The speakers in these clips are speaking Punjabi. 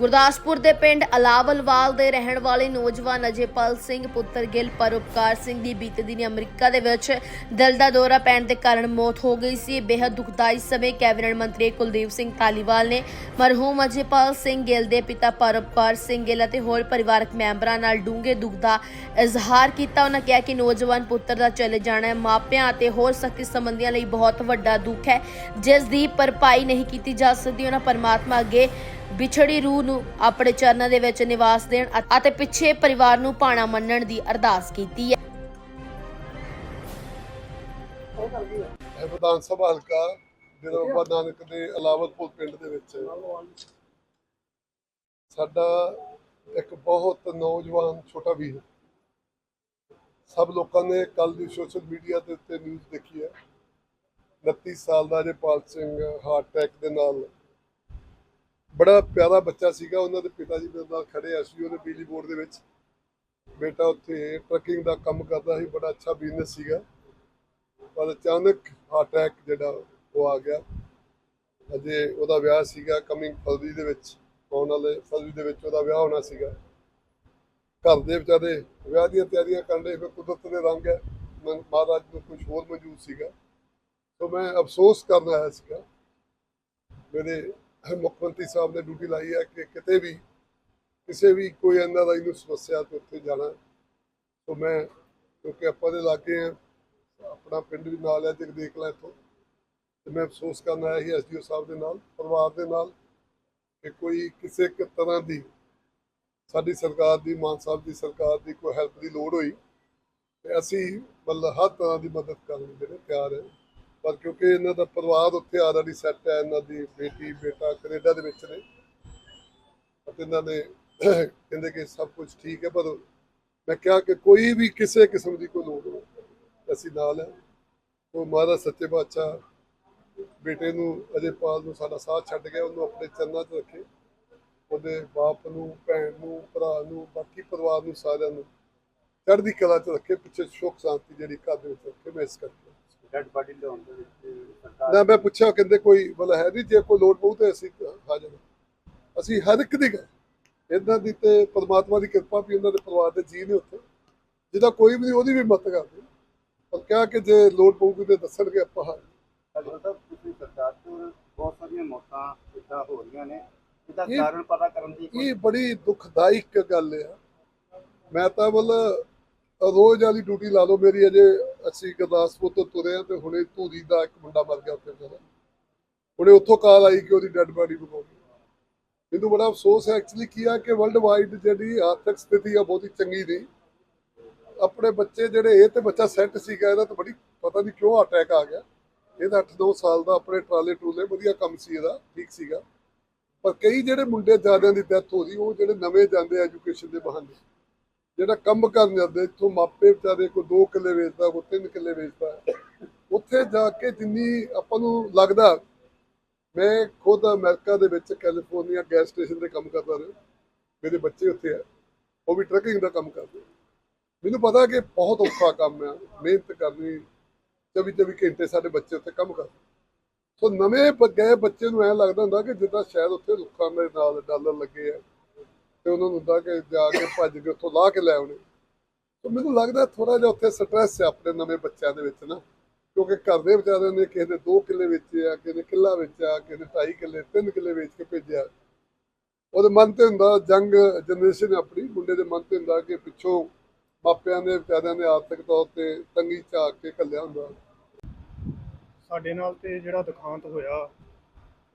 ਗੁਰਦਾਸਪੁਰ ਦੇ ਪਿੰਡ ਅਲਾਵਲਵਾਲ ਦੇ ਰਹਿਣ ਵਾਲੇ ਨੌਜਵਾਨ ਅਜੇਪਾਲ ਸਿੰਘ ਪੁੱਤਰ ਗਿੱਲ ਪਰਉਪਕਾਰ ਸਿੰਘ ਦੀ ਬੀਤੇ ਦਿਨੀ ਅਮਰੀਕਾ ਦੇ ਵਿੱਚ ਦਿਲ ਦਾ ਦੌਰਾ ਪੈਣ ਦੇ ਕਾਰਨ ਮੌਤ ਹੋ ਗਈ ਸੀ। ਇਹ ਬੇहद ਦੁਖਦਾਈ ਸਮੇਂ ਕੈਬਨਿਟ ਮੰਤਰੀ ਕੁਲਦੀਪ ਸਿੰਘ ਧਾਲੀਵਾਲ ਨੇ ਮਰਹੂਮ ਅਜੇਪਾਲ ਸਿੰਘ ਗਿੱਲ ਦੇ ਪਿਤਾ ਪਰਉਪਕਾਰ ਸਿੰਘ ਗਿੱਲ ਅਤੇ ਹੋਰ ਪਰਿਵਾਰਕ ਮੈਂਬਰਾਂ ਨਾਲ ਡੂੰਘੇ ਦੁੱਖ ਦਾ ਇਜ਼ਹਾਰ ਕੀਤਾ। ਉਹਨਾਂ ਕਿਹਾ ਕਿ ਨੌਜਵਾਨ ਪੁੱਤਰ ਦਾ ਚਲੇ ਜਾਣਾ ਮਾਪਿਆਂ ਅਤੇ ਹੋਰ ਸਖਤੀ ਸੰਬੰਧੀਆਂ ਲਈ ਬਹੁਤ ਵੱਡਾ ਦੁੱਖ ਹੈ। ਜਿਸ ਦੀ ਭਰਪਾਈ ਨਹੀਂ ਕੀਤੀ ਜਾ ਸਕਦੀ ਉਹਨਾਂ ਪਰਮਾਤਮਾ ਅੱਗੇ ਵਿਛੜੀ ਰੂਹ ਨੂੰ ਆਪਣੇ ਚਰਨਾਂ ਦੇ ਵਿੱਚ ਨਿਵਾਸ ਦੇਣ ਅਤੇ ਪਿੱਛੇ ਪਰਿਵਾਰ ਨੂੰ ਭਾਣਾ ਮੰਨਣ ਦੀ ਅਰਦਾਸ ਕੀਤੀ ਹੈ। ਇਹ ਵਿਧਾਨ ਸਭਾ ਹਲਕਾ ਜਿਹੜਾ ਬਾਬਾ ਨਾਨਕ ਦੇ ਅਲਾਵਤਪੁਰ ਪਿੰਡ ਦੇ ਵਿੱਚ ਸਾਡਾ ਇੱਕ ਬਹੁਤ ਨੌਜਵਾਨ ਛੋਟਾ ਵੀਰ ਸਭ ਲੋਕਾਂ ਨੇ ਕੱਲ ਦੀ ਸੋਸ਼ਲ ਮੀਡੀਆ ਦੇ ਉੱਤੇ ਨਿਊਜ਼ ਦੇਖੀ ਹੈ। 29 ਸਾਲ ਦਾ ਜੇਪਾਲ ਸਿੰਘ ਹਾਰਟ ਅਟੈਕ ਦੇ ਨਾਲ ਬੜਾ ਪਿਆਰਾ ਬੱਚਾ ਸੀਗਾ, ਉਹਨਾਂ ਦੇ ਪਿਤਾ ਜੀ ਮੇਰੇ ਨਾਲ ਖੜੇ ਆ ਸੀ ਬਿਜਲੀ ਬੋਰਡ ਦੇ ਵਿੱਚ। ਬੇਟਾ ਉੱਥੇ ਟਰੱਕਿੰਗ ਦਾ ਕੰਮ ਕਰਦਾ ਸੀ, ਬੜਾ ਅੱਛਾ ਬਿਜ਼ਨਸ ਸੀਗਾ। ਪਰ ਅਚਾਨਕ ਹਾਰਟ ਅਟੈਕ ਜਿਹੜਾ, ਉਹ ਆ ਗਿਆ। ਅਜੇ ਉਹਦਾ ਵਿਆਹ ਸੀਗਾ ਕਮਿੰਗ ਫਰਵਰੀ ਦੇ ਵਿੱਚ, ਆਉਣ ਵਾਲੇ ਫਰਵਰੀ ਦੇ ਵਿੱਚ ਉਹਦਾ ਵਿਆਹ ਹੋਣਾ ਸੀਗਾ। ਘਰ ਦੇ ਵਿਚਾਰੇ ਵਿਆਹ ਦੀਆਂ ਤਿਆਰੀਆਂ ਕਰਨ ਦੇ ਫਿਰ ਕੁਦਰਤ ਦੇ ਰੰਗ ਹੈ ਮਹਾਰਾਜ ਨੂੰ ਕੁਝ ਹੋਰ ਮੌਜੂਦ ਸੀਗਾ। ਸੋ ਮੈਂ ਅਫਸੋਸ ਕਰ ਰਿਹਾ ਸੀਗਾ। ਮੇਰੇ ਮੁੱਖ ਮੰਤਰੀ ਸਾਹਿਬ ਨੇ ਡਿਊਟੀ ਲਾਈ ਹੈ ਕਿ ਕਿਤੇ ਵੀ, ਕਿਸੇ ਵੀ ਕੋਈ ਐਨਆਰਆਈ ਨੂੰ ਸਮੱਸਿਆ ਤੇ ਉੱਥੇ ਜਾਣਾ। ਸੋ ਮੈਂ, ਕਿਉਂਕਿ ਆਪਾਂ ਦੇ ਲਾਗੇ ਆ, ਆਪਣਾ ਪਿੰਡ ਵੀ ਨਾਲ ਹੈ ਜੇ ਦੇਖ ਲੈ ਇੱਥੋਂ। ਤੇ ਮੈਂ ਅਫਸੋਸ ਕਰਨ ਆਇਆ ਸੀ ਐਸਡੀਓ ਸਾਹਿਬ ਦੇ ਨਾਲ, ਪਰਿਵਾਰ ਦੇ ਨਾਲ, ਕਿ ਕੋਈ ਕਿਸੇ ਇੱਕ ਤਰ੍ਹਾਂ ਦੀ ਸਾਡੀ ਸਰਕਾਰ ਦੀ, ਮਾਨ ਸਾਹਿਬ ਦੀ ਸਰਕਾਰ ਦੀ ਕੋਈ ਹੈਲਪ ਦੀ ਲੋੜ ਹੋਈ, ਤੇ ਅਸੀਂ ਮਤਲਬ ਹਰ ਤਰ੍ਹਾਂ ਦੀ ਮਦਦ ਕਰਨ ਲਈ ਜਿਹੜੇ ਤਿਆਰ ਹੈ। ਪਰ ਕਿਉਂਕਿ ਇਹਨਾਂ ਦਾ ਪਰਿਵਾਰ ਉੱਥੇ ਆਲਰੇਡੀ ਸੈੱਟ ਹੈ, ਇਹਨਾਂ ਦੀ ਬੇਟੀ, ਬੇਟਾ ਕੈਨੇਡਾ ਦੇ ਵਿੱਚ ਨੇ। ਅਤੇ ਇਹਨਾਂ ਨੇ ਕਹਿੰਦੇ ਕਿ ਸਭ ਕੁਝ ਠੀਕ ਹੈ, ਪਰ ਮੈਂ ਕਿਹਾ ਕਿ ਕੋਈ ਵੀ ਕਿਸੇ ਕਿਸਮ ਦੀ ਕੋਈ ਲੋੜ ਹੋਵੇ ਅਸੀਂ ਨਾਲ ਹੈ। ਉਹ ਮਹਾਰਾਜ ਸੱਚੇ ਬਾਦਸ਼ਾਹ ਬੇਟੇ ਨੂੰ ਅਜੇ ਪਾਲ ਨੂੰ ਸਾਡਾ ਸਾਥ ਛੱਡ ਗਿਆ, ਉਹਨੂੰ ਆਪਣੇ ਚਰਨਾਂ 'ਚ ਰੱਖੇ। ਉਹਦੇ ਬਾਪ ਨੂੰ, ਭੈਣ ਨੂੰ, ਭਰਾ ਨੂੰ, ਬਾਕੀ ਪਰਿਵਾਰ ਨੂੰ ਸਾਰਿਆਂ ਨੂੰ ਚੜ੍ਹਦੀ ਕਲਾ 'ਚ ਰੱਖੇ, ਪਿੱਛੇ ਸੁੱਖ ਸ਼ਾਂਤੀ ਜਿਹੜੀ ਘਰ ਦੇ ਵਿੱਚ ਰੱਖੇ, ਮੈਂ ਇਸ ਕਰਕੇ ਡੈਡ ਬਾਡੀ ਲਿਆਉਣ ਦੇ ਵਿੱਚ ਸਰਕਾਰ ਨਾ ਮੈਂ ਪੁੱਛਿਆ ਕਹਿੰਦੇ ਕੋਈ ਮਤਲਬ ਹੈ ਨਹੀਂ ਜੇ ਕੋਈ ਲੋੜ ਪਊ ਤੇ ਅਸੀਂ ਹਾਜ਼ਰ ਹਾਂ। ਅਸੀਂ ਹਰ ਇੱਕ ਦੀ ਗੱਲ ਇਹਨਾਂ ਦੀ ਤੇ ਪਰਮਾਤਮਾ ਦੀ ਕਿਰਪਾ ਵੀ ਇਹਨਾਂ ਦੇ ਪਰਿਵਾਰ ਦੇ ਜੀ ਨੇ ਉੱਥੇ। ਜਿਹਦਾ ਕੋਈ ਵੀ ਉਹਦੀ ਵੀ ਮਦਦ ਕਰਦੇ। ਪਰ ਕਿਹਾ ਕਿ ਜੇ ਲੋੜ ਪਊਗੀ ਤੇ ਦੱਸਣਗੇ ਆਪਾਂ ਸਾਹਿਬ ਤੁਸੀਂ ਸਰਕਾਰ ਤੋਂ ਬਹੁਤ ਸਾਰੀਆਂ ਮੌਤਾਂ ਇਦਾਂ ਹੋ ਰਹੀਆਂ ਨੇ। ਇਹਦਾ ਇਹ- ਕਾਰਨ ਪਤਾ ਕਰਨ ਦੀ ਇਹ ਬੜੀ ਦੁਖਦਾਇਕ ਗੱਲ ਆ। ਮੈਂ ਤਾਂ ਮਤਲਬ ਰੋਜ਼ ਵਾਲੀ ਡਿਊਟੀ ਲਾ ਲਓ ਮੇਰੀ ਅਜੇ ਅਸੀਂ ਗੁਰਦਾਸਪੁਰ ਤੋਂ ਤੁਰੇ ਆ ਤੇ ਹੁਣੇ ਧੂਰੀ ਦਾ ਇੱਕ ਮੁੰਡਾ ਮਰ ਗਿਆ ਉੱਥੇ ਜਿਹੜਾ ਹੁਣੇ ਉੱਥੋਂ ਕਾਲ ਆਈ ਕਿ ਉਹਦੀ ਡੈੱਡ ਬਾਡੀ ਮੰਗਾਉਣੀ ਮੈਨੂੰ ਬੜਾ ਅਫਸੋਸ ਹੈ ਐਕਚੁਅਲੀ ਕੀ ਆ ਕਿ ਵਰਲਡ ਵਾਈਡ ਜਿਹੜੀ ਆਰਥਿਕ ਸਥਿਤੀ ਆ ਬਹੁਤੀ ਚੰਗੀ ਨਹੀਂ। ਆਪਣੇ ਬੱਚੇ ਜਿਹੜੇ, ਇਹ ਤੇ ਬੱਚਾ ਸੈੱਟ ਸੀਗਾ, ਇਹਦਾ ਤਾਂ ਬੜੀ ਪਤਾ ਨਹੀਂ ਕਿਉਂ ਅਟੈਕ ਆ ਗਿਆ। ਇਹਦਾ 8-9 ਸਾਲ ਦਾ ਆਪਣੇ ਟਰਾਲੇ ਟਰੂਲੇ ਵਧੀਆ ਕੰਮ ਸੀ ਇਹਦਾ, ਠੀਕ ਸੀਗਾ। ਪਰ ਕਈ ਜਿਹੜੇ ਮੁੰਡੇ ਜ਼ਿਆਦਿਆਂ ਦੀ ਡੈਥ ਹੋ ਰਹੀ ਉਹ ਜਿਹੜੇ ਨਵੇਂ ਜਾਂਦੇ ਐਜੂਕੇਸ਼ਨ ਦੇ ਬਹਾਨੇ। ਜਿਹੜਾ ਕੰਮ ਕਰਨ ਜਾਂਦੇ, ਇੱਥੋਂ ਮਾਪੇ ਵਿਚਾਰੇ ਕੋਈ 2 ਕਿੱਲੇ ਵੇਚਦਾ, ਕੋਈ 3 ਕਿੱਲੇ ਵੇਚਦਾ। ਉੱਥੇ ਜਾ ਕੇ ਜਿੰਨੀ ਆਪਾਂ ਨੂੰ ਲੱਗਦਾ, ਮੈਂ ਖੁਦ ਅਮਰੀਕਾ ਦੇ ਵਿੱਚ ਕੈਲੀਫੋਰਨੀਆ ਗੈਸ ਸਟੇਸ਼ਨ ਤੇ ਕੰਮ ਕਰਦਾ ਰਿਹਾ। ਮੇਰੇ ਬੱਚੇ ਉੱਥੇ ਆ, ਉਹ ਵੀ ਟਰੱਕਿੰਗ ਦਾ ਕੰਮ ਕਰਦੇ ਮੈਨੂੰ ਪਤਾ ਕਿ ਬਹੁਤ ਔਖਾ ਕੰਮ ਆ, ਮਿਹਨਤ ਕਰਨੀ 24 24 ਘੰਟੇ ਸਾਡੇ ਬੱਚੇ ਉੱਥੇ ਕੰਮ ਕਰਦੇ। ਸੋ ਨਵੇਂ ਗਏ ਬੱਚੇ ਨੂੰ ਐ ਲੱਗਦਾ ਹੁੰਦਾ ਕਿ ਜਿੱਦਾਂ ਸ਼ਾਇਦ ਉੱਥੇ ਲੋਕਾਂ ਦੇ ਨਾਲ ਡਾਲਰ ਲੱਗੇ ਆ। ਤੇ ਉਹਨਾਂ ਨੂੰ ਹੁੰਦਾ ਕਿ ਜਾ ਕੇ ਭੱਜ ਕੇ ਉੱਥੋਂ ਲਾਹ ਕੇ ਲੈ ਆਉਣੇ। ਸੋ ਮੈਨੂੰ ਲੱਗਦਾ ਥੋੜਾ ਜਿਹਾ ਉੱਥੇ ਸਟ੍ਰੈਸ ਹੈ ਆਪਣੇ ਨਵੇਂ ਬੱਚਿਆਂ ਦੇ ਵਿੱਚ ਨਾ। ਕਿਉਂਕਿ ਘਰ ਦੇ ਵਿਚਾਰਿਆਂ ਨੇ ਕਿਸੇ ਦੇ 2 ਕਿੱਲੇ ਵੇਚੇ ਆ, ਕਿਸੇ ਨੇ ਕਿੱਲਾ ਵੇਚਿਆ, ਕਿਸੇ ਨੇ 2.5 ਕਿੱਲੇ 3 ਕਿੱਲੇ ਵੇਚ ਕੇ ਭੇਜਿਆ। ਉਹਦੇ ਮਨ ਤੇ ਹੁੰਦਾ ਜੰਗ ਜਨਰੇਸ਼ਨ ਆਪਣੀ। ਮੁੰਡੇ ਦੇ ਮਨ ਤੇ ਹੁੰਦਾ ਕਿ ਪਿੱਛੋਂ ਮਾਪਿਆਂ ਦੇ, ਵਿਚਾਰਿਆਂ ਨੇ ਆਰਥਿਕ ਤੌਰ ਤੇ ਤੰਗੀ ਚ ਕੇ ਕੱਲਿਆ ਹੁੰਦਾ। ਸਾਡੇ ਨਾਲ ਤੇ ਜਿਹੜਾ ਦੁਖਾਂਤ ਹੋਇਆ,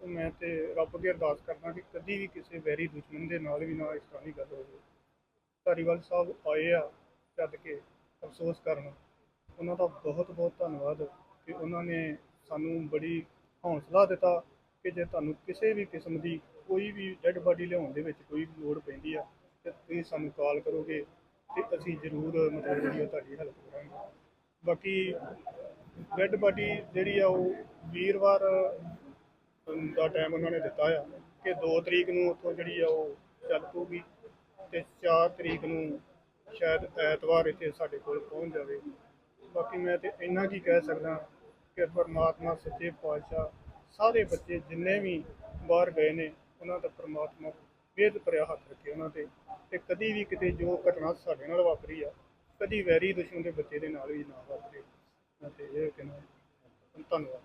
ਉਹ ਮੈਂ ਤੇ ਰੱਬ ਅੱਗੇ ਅਰਦਾਸ ਕਰਦਾ ਕਿ ਕਦੀ ਵੀ ਕਿਸੇ ਵੈਰੀ ਦੁਸ਼ਮਣ ਦੇ ਨਾਲ ਵੀ ਨਾ ਇਸ ਤਰ੍ਹਾਂ ਦੀ ਗੱਲ ਹੋਵੇ। ਧਾਰੀਵਾਲ ਸਾਹਿਬ ਆਏ ਆ ਛੱਡ ਕੇ ਅਫਸੋਸ ਕਰਨ। ਉਹਨਾਂ ਦਾ ਬਹੁਤ ਬਹੁਤ ਧੰਨਵਾਦ ਕਿ ਉਹਨਾਂ ਨੇ ਸਾਨੂੰ ਬੜੀ ਹੌਸਲਾ ਦਿੱਤਾ ਕਿ ਜੇ ਤੁਹਾਨੂੰ ਕਿਸੇ ਵੀ ਕਿਸਮ ਦੀ ਕੋਈ ਵੀ ਡੈੱਡ ਬਾਡੀ ਲਿਆਉਣ ਦੇ ਵਿੱਚ ਕੋਈ ਵੀ ਲੋੜ ਪੈਂਦੀ ਆ, ਤੇ ਤੁਸੀਂ ਸਾਨੂੰ ਕਾਲ ਕਰੋਗੇ ਤੇ ਅਸੀਂ ਜ਼ਰੂਰ ਮਤਲਬ ਜਿਹੜੀ ਉਹ ਤੁਹਾਡੀ ਹੈਲਪ ਕਰਾਂਗੇ। ਬਾਕੀ ਡੈੱਡ ਬਾਡੀ ਜਿਹੜੀ ਆ ਉਹ ਵੀਰਵਾਰ ਦਾ ਟਾਈਮ ਉਹਨਾਂ ਨੇ ਦਿੱਤਾ ਆ ਕਿ 2 ਤਰੀਕ ਨੂੰ ਉੱਥੋਂ ਜਿਹੜੀ ਆ ਉਹ ਚੱਲ ਪਊਗੀ ਤੇ 4 ਤਰੀਕ ਨੂੰ ਸ਼ਾਇਦ ਐਤਵਾਰ ਇੱਥੇ ਸਾਡੇ ਕੋਲ ਪਹੁੰਚ ਜਾਵੇ। ਬਾਕੀ ਮੈਂ ਤੇ ਇੰਨਾ ਕੀ ਕਹਿ ਸਕਦਾ ਕਿ ਪਰਮਾਤਮਾ, ਸੱਚੇ ਪਾਤਸ਼ਾਹ ਸਾਰੇ ਬੱਚੇ ਜਿੰਨੇ ਵੀ ਬਾਹਰ ਗਏ ਨੇ, ਉਹਨਾਂ ਦਾ ਪਰਮਾਤਮਾ ਵੇਦ ਭਰਿਆ ਹੱਥ ਰੱਖੇ ਉਹਨਾਂ ਤੇ ਤੇ ਕਦੀ ਵੀ ਕਿਤੇ ਜੋ ਘਟਨਾ ਸਾਡੇ ਨਾਲ ਵਾਪਰੀ ਆ, ਕਦੀ ਵੈਰੀ ਦੁਸ਼ਮਣ ਦੇ ਬੱਚੇ ਦੇ ਨਾਲ ਵੀ ਨਾ ਵਾਪਰੇ। ਤੇ ਇਹ ਕਹਿਣਾ, ਧੰਨਵਾਦ।